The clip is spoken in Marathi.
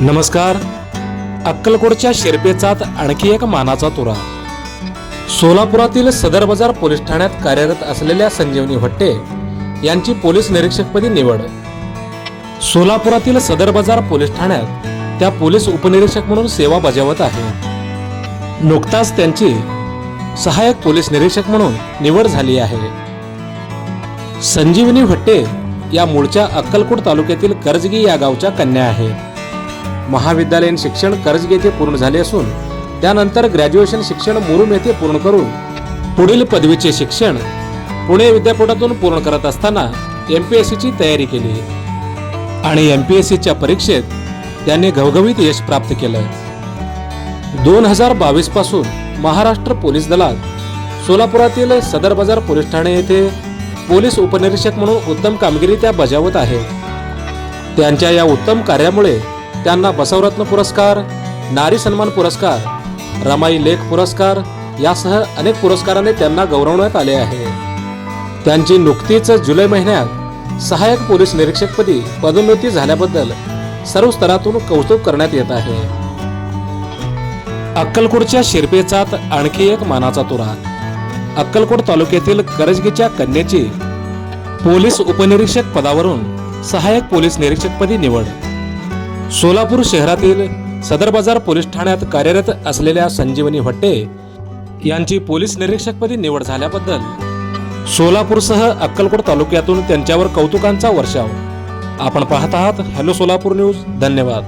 नमस्कार. अक्कलकोटच्या शिरपेचात आणखी एक मानाचा तुरा. सोलापुरातील सदर बाजार पोलीस ठाण्यात कार्यरत असलेल्या संजीवनी भट्टे यांची पोलीस निरीक्षकपदी निवड. सोलापुरातील सदर बाजार पोलीस ठाण्यात त्या पोलीस उपनिरीक्षक म्हणून सेवा बजावत आहे. नुकताच त्यांची सहाय्यक पोलीस निरीक्षक म्हणून निवड झाली आहे. संजीवनी भट्टे या मूळच्या अक्कलकोट तालुक्यातील कर्जगी या गावच्या कन्या आहेत महाविद्यालयीन शिक्षण कर्जगी येथे पूर्ण झाले असून त्यानंतर ग्रॅज्युएशन शिक्षण मुरुम येथे पूर्ण करून पुढील पदवीचे शिक्षण पुणे विद्यापीठातून पूर्ण करत असताना एम पी एस सीची तयारी केली. आणि एम पी एस सीच्या परीक्षेत त्यांनी घवघवीत यश प्राप्त केलं दोन हजार बावीसपासून महाराष्ट्र पोलीस दलात सोलापुरातील सदर बाजार पोलीस ठाणे येथे पोलीस उपनिरीक्षक म्हणून उत्तम कामगिरी त्या बजावत आहेत. त्यांच्या या उत्तम कार्यामुळे त्यांना बसवरत्न पुरस्कार नारी सन्मान पुरस्कार रमाई लेख पुरस्कार यासह अनेक पुरस्काराने त्यांना गौरवण्यात आले आहे. त्यांची नुकतीच जुलै महिन्यात सहाय्यक पोलीस निरीक्षकपदी पदोन्नती झाल्याबद्दल सर्व स्तरातून कौतुक करण्यात येत आहे. अक्कलकोटच्या शिरपेचात आणखी एक मानाचा तुरा. अक्कलकोट तालुक्यातील करजगीच्या कन्येची पोलीस उपनिरीक्षक पदावरून सहाय्यक पोलीस निरीक्षकपदी निवड. सोलापूर शहरातील सदर बाजार पोलीस ठाण्यात कार्यरत असलेल्या संजीवनी भट्टे यांची पोलीस निरीक्षकपदी निवड झाल्याबद्दल सोलापूरसह अक्कलकोट तालुक्यातून त्यांच्यावर कौतुकांचा वर्षाव. आपण पाहत आहात हॅलो सोलापूर न्यूज. धन्यवाद.